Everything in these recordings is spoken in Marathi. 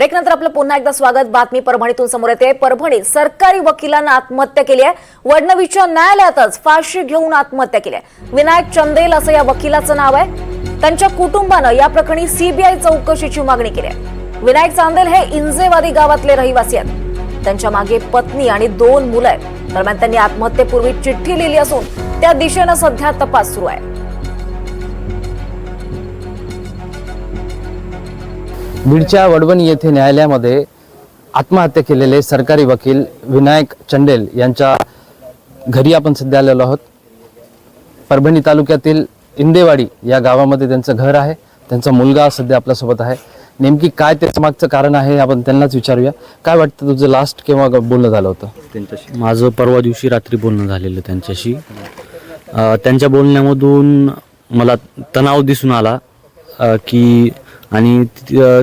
ब्रेकनंतर आपलं पुन्हा एकदा स्वागत. बातमी परभणीतून समोर येते. परभणीत सरकारी वकिलांना आत्महत्या केली आहे. वडणवीच्या न्यायालयातच फाशी घेऊन आत्महत्या केली आहे. विनायक चंदेल असं या वकिलाचं नाव आहे. त्यांच्या कुटुंबानं या प्रकरणी सीबीआय चौकशीची मागणी केली आहे. विनायक चांदेल हे इंजेवादी गावातले रहिवासी आहेत. त्यांच्या मागे पत्नी आणि दोन मुलं आहेत. दरम्यान त्यांनी आत्महत्येपूर्वी चिठ्ठी लिहिली असून त्या दिशेनं सध्या तपास सुरू आहे. बीडच्या वडवणी येथे न्यायालयामध्ये आत्महत्या केलेले सरकारी वकील विनायक चंडेल यांच्या घरी आपण सध्या आलेलो आहोत. परभणी तालुक्यातील इंदेवाडी या गावामध्ये त्यांचं घर आहे. त्यांचा मुलगा सध्या आपल्यासोबत आहे. नेमकी काय त्याच्या मागचं कारण आहे आपण त्यांनाच विचारूया. काय वाटतं तुझं लास्ट केव्हा बोलणं झालं होतं? त्यांच्याशी. माझं परवा दिवशी रात्री बोलणं झालेलं त्यांच्याशी. अ, त्यांच्या बोलण्यामधून मला तणाव दिसून आला अ, की आणि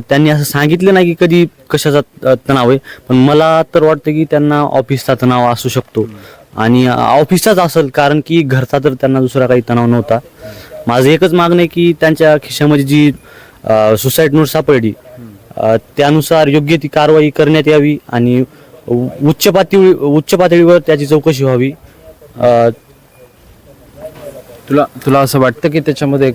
त्यांनी असं सांगितलं नाही की कधी कशाचा तणाव आहे पण मला तर वाटतं की त्यांना ऑफिसचा तणाव असू शकतो. आणि ऑफिसचाच असेल कारण की घरचा तर त्यांना दुसरा काही तणाव नव्हता. माझं एकच मागणं आहे की त्यांच्या खिशामध्ये जी सुसाईड नोट सापडली त्यानुसार योग्य ती कारवाई करण्यात यावी आणि उ- उच्च पातळी उच्च पातळीवर त्याची चौकशी व्हावी. तुला तुला असं वाटतं की त्याच्यामध्ये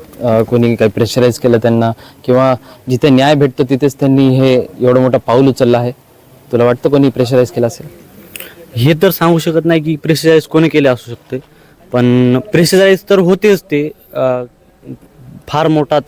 कोणी काही प्रेशराईज केलं त्यांना? किंवा जिथे न्याय भेटतो तिथेच त्यांनी हे एवढं मोठं पाऊल उचललं आहे? तुला वाटतं कोणी प्रेशराईज केलं असेल? हे तर सांगू शकत नाही की प्रेशराईज कोणी केले असू शकते. पण प्रेशराईज तर होतेच ते. फार मोठा